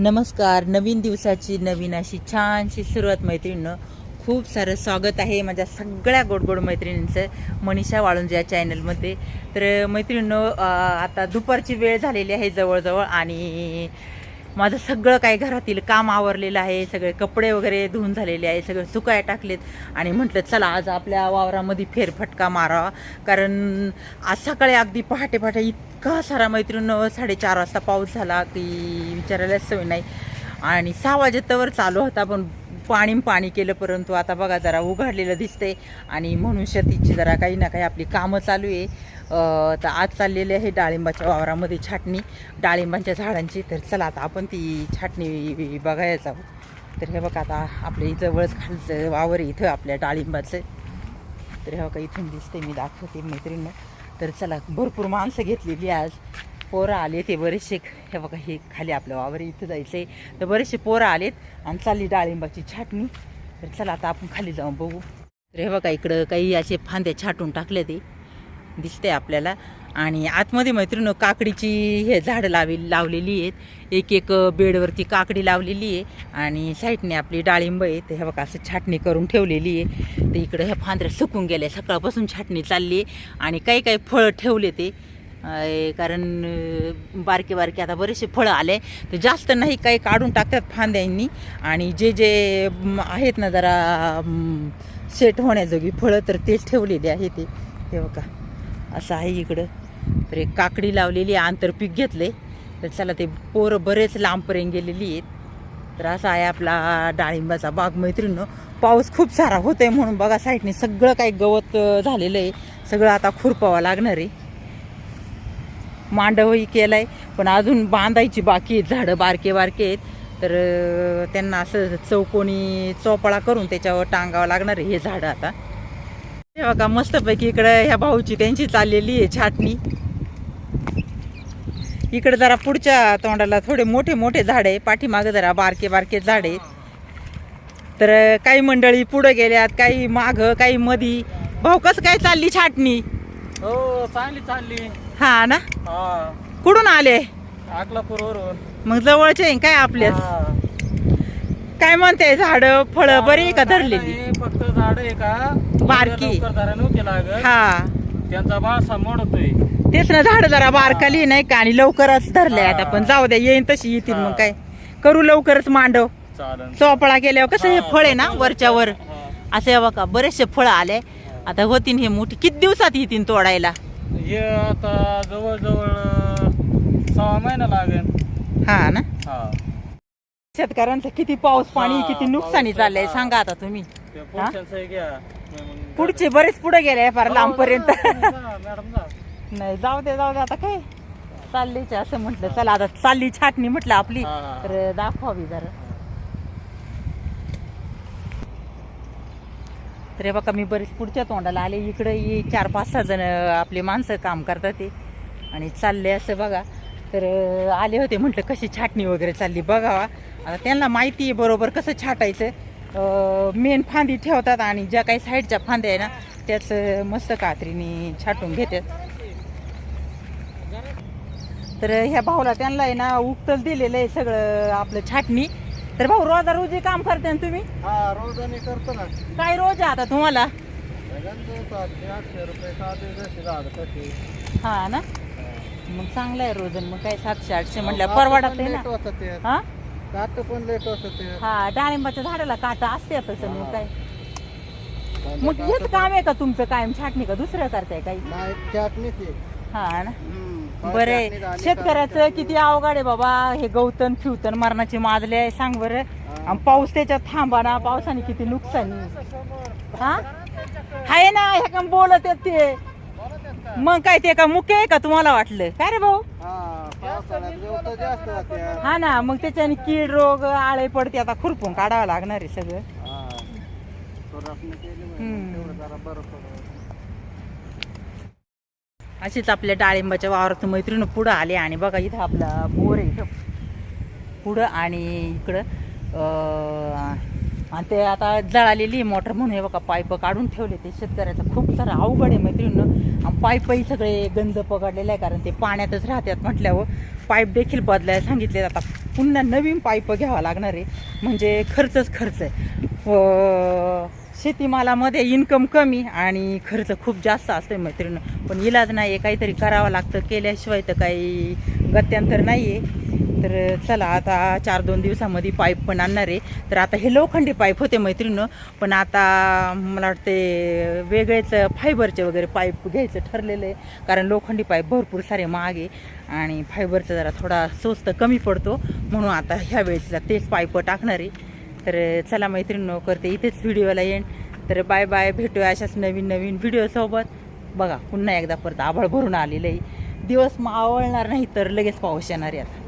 नमस्कार. नवीन दिवसाची नवीन अशी छानशी सुरुवात मैत्रिणीनं. खूप सारं स्वागत आहे माझ्या सगळ्या गोडगोड मैत्रिणींचं मनीषा वाळुंज या चॅनलमध्ये. तर मैत्रिणीनं आता दुपारची वेळ झालेली आहे जवळजवळ आणि माझं सगळं काही घरातील काम आवरलेलं आहे सगळे कपडे वगैरे धुवून झालेले आहे सगळे सुकाय टाकलेत. आणि म्हटलं चला आज आपल्या वावरामध्ये फेरफटका मारावा कारण आज सकाळी अगदी पहाटे पहाटे इतका सारा मैत्रीण साडेचार वाजता पाऊस झाला की विचारायलाच सवय नाही. आणि सहा वाजेतवर चालू होता पण पाणी पाणी केलं परंतु आता बघा जरा उघडलेलं दिसते आणि म्हणून शेतीची जरा काही ना काही आपली कामं चालू आहे. तर आज चाललेली आहे डाळिंबाच्या वावरामध्ये छाटणी. डाळिंबाच्या झाडांची तर चला आता आपण ती छाटणी बघायला जाऊ. तर हे बघा आता आपल्या जवळच खालचं वावर इथं आपल्या डाळिंबाचं. तर हे बघा इथून दिसते मी दाखवते मैत्रिणीनं. तर चला भरपूर माणसं घेतलेली आज. पोरं आले ते बरेचसे. हे बघा हे खाली आपलं वावर इथं जायचं आहे तर बरेचसे पोरं आलेत आणि चालली डाळिंबाची छाटणी. तर चला आता आपण खाली जाऊन बघू. तर हे बघा इकडं काही असे फांद्या छाटून टाकले ते दिसते आपल्याला. आणि आतमध्ये मैत्रिणी काकडीची हे झाडं लावी लावलेली आहेत. एक एक बेडवरती काकडी लावलेली आहे. आणि साईडने आपली डाळिंब आहे ते हे बघा असं छाटणी करून ठेवलेली आहे. तर इकडं ह्या फांद्र्या सुकून गेल्या. सकाळपासून छाटणी चालली आहे. आणि काही काही फळं ठेवले ते. कारण बारके बारके आता बरेचसे फळं आले. तर जास्त नाही काही काढून टाकतात फांद्यांनी. आणि जे जे आहेत ना जरा सेट होण्याजोगी फळं तर तेच ठेवलेले आहे ते. हे बघा. असं आहे इकडं. तर एक काकडी लावलेली आहे आंतरपीक घेतले तर चला ते पोरं बरेच लांबपर्यंत गेलेली आहेत. तर असा आहे आपला डाळिंबाचा बाग मैत्रिणीनं. पाऊस खूप सारा होतोय म्हणून बघा साईडने सगळं काही गवत झालेलं आहे सगळं आता खुरपावं लागणार आहे. मांडवही आहे पण अजून बांधायची बाकी आहेत झाडं बारके बारके आहेत. तर त्यांना असं चौकोनी चोपळा करून त्याच्यावर टांगावं लागणार आहे हे झाडं आता. हे बघा मस्तपैकी इकडं ह्या भाऊची त्यांची चाललेली आहे छाटणी. इकडे जरा पुढच्या तोंडाला थोडे मोठे मोठे झाड आहे. पाठीमागं जरा बारके बारके झाड आहेत. तर काही मंडळी पुढं गेल्यात काही मागं काही मधी. भाऊ कसं काय चालली छाटणी? हो चांगली चालली. हा ना? कुठून आले? मग जवळचे आहे काय आपल्या. काय म्हणते झाड फळ बरी आहे का धरलेली? फक्त झाड आहे का? बारकी. हा. त्यांचा बासा मोडतोय. तेच ना झाड जरा बारकाली नाही का? आणि लवकरच धरले आता पण. जाऊ द्या येईन तशी येतील मग काय. करू लवकरच मांडव. चोपळा केल्यावर कसं हे फळ आहे ना वरच्यावर हा. असं हे बघा बरेचसे फळ आले. आता होतीन हे मोठी. किती दिवसात येतील तोडायला? हे आता जवळजवळ सहा महिना लागेल. हा ना? हा. शेतकऱ्यांचं किती पाऊस पाणी किती नुकसानी चाललंय. सांगा आता तुम्ही. पुढचे बरेच पुढे गेले फार हो, लांबपर्यंत मॅडम जा नाही जाऊ दे जाऊ दे आता काय? चाललीच असं म्हटलं. चला आता चालली छाटणी म्हटलं आपली. तर दाखवावी जरा. तर हे बघा मी बरेच पुढच्या तोंडाला आले. इकडे ही चार पाच सहा जण आपले माणसं काम करतात ते. आणि चालले असं बघा. तर आले होते म्हटलं कशी छाटणी वगैरे चालली बघावा. आता त्यांना माहिती आहे बरोबर कसं छाटायचं. मेन फांदी ठेवतात आणि ज्या काही साईडच्या फांद्या आहे ना त्याच मस्त कात्रीने छाटून घेतात. तर ह्या भाऊला त्यांना आहे ना उकटल दिलेलं आहे सगळं आपलं छाटणी. तर भाऊ रोजा रोजी काम करते ना तुम्ही? हा रोजाने करतो ना. काय रोज आता तुम्हाला? हा ना? मग चांगलं आहे रोजन मग काय सातशे आठशे म्हटलं परवाडत आहे ना? हा? काट पण लेट हा डाळिंबाच्या झाडाला काटा असते तसं मग काय? मग हेच काम आहे का तुमचं कायम छाटणी का दुसरं करताय काही? नाही आहे हा ना. बरे शेतकऱ्याचं किती अवघड आहे बाबा हे गवतन फिवतन मरणाची माजले आहे सांग बरं. आणि पाऊस त्याच्यात थांबा ना पावसाने किती नुकसानी हा? आहे ना हे का बोलत आहेत ते. मग काय ते का मुख्य आहे का तुम्हाला वाटलं? काय रे भाऊ? हा. हा ना मग त्याच्याने कीड रोग आळे पडते आता खुरपून काढावं लागणार आहे सगळं. अशीच आपल्या डाळिंबाच्या वावरात मैत्रीण पुढं आले आणि बघा इथं आपला बोर आहे पुढं आणि इकडं अं, आणि ते आता जळालेली मोटर म्हणून हे बघा पाईप काढून ठेवले ते शेतकऱ्याचं. खूप सारं अवघड आहे मैत्रिणीनं. आणि पाईपही सगळे गंज पकडलेले आहे कारण ते पाण्यातच राहतात म्हटल्यावर. पाईप देखील बदलायला सांगितले आता पुन्हा नवीन पाईप घ्यावा लागणार आहे. म्हणजे खर्चच खर्च आहे. व शेतीमालामध्ये इन्कम कमी आणि खर्च खूप जास्त असतोय मैत्रीण. पण इलाज नाही आहे काहीतरी करावं लागतं. केल्याशिवाय तर काही गत्यंतर नाही आहे तर चला आता चार दोन दिवसामध्ये पाईप पण आणणार आहे. तर आता हे लोखंडी पाईप होते मैत्रिणं. पण आता मला वाटते वेगळेच फायबरचे वगैरे पाईप घ्यायचं ठरलेलं आहे. कारण लोखंडी पाईप भरपूर सारे महाग आहे आणि फायबरचा जरा थोडा स्वस्त कमी पडतो. म्हणून आता ह्या वेळेसला तेच पाईप टाकणार आहे. तर चला मैत्रिणी करते इथेच व्हिडिओला येईन तर बाय बाय भेटूया अशाच नवीन नवीन व्हिडिओसोबत बघा पुन्हा एकदा परत आभाळ भरून आलेलं आहे दिवस मावळणार नाही तर लगेच पाऊस येणार आहे आता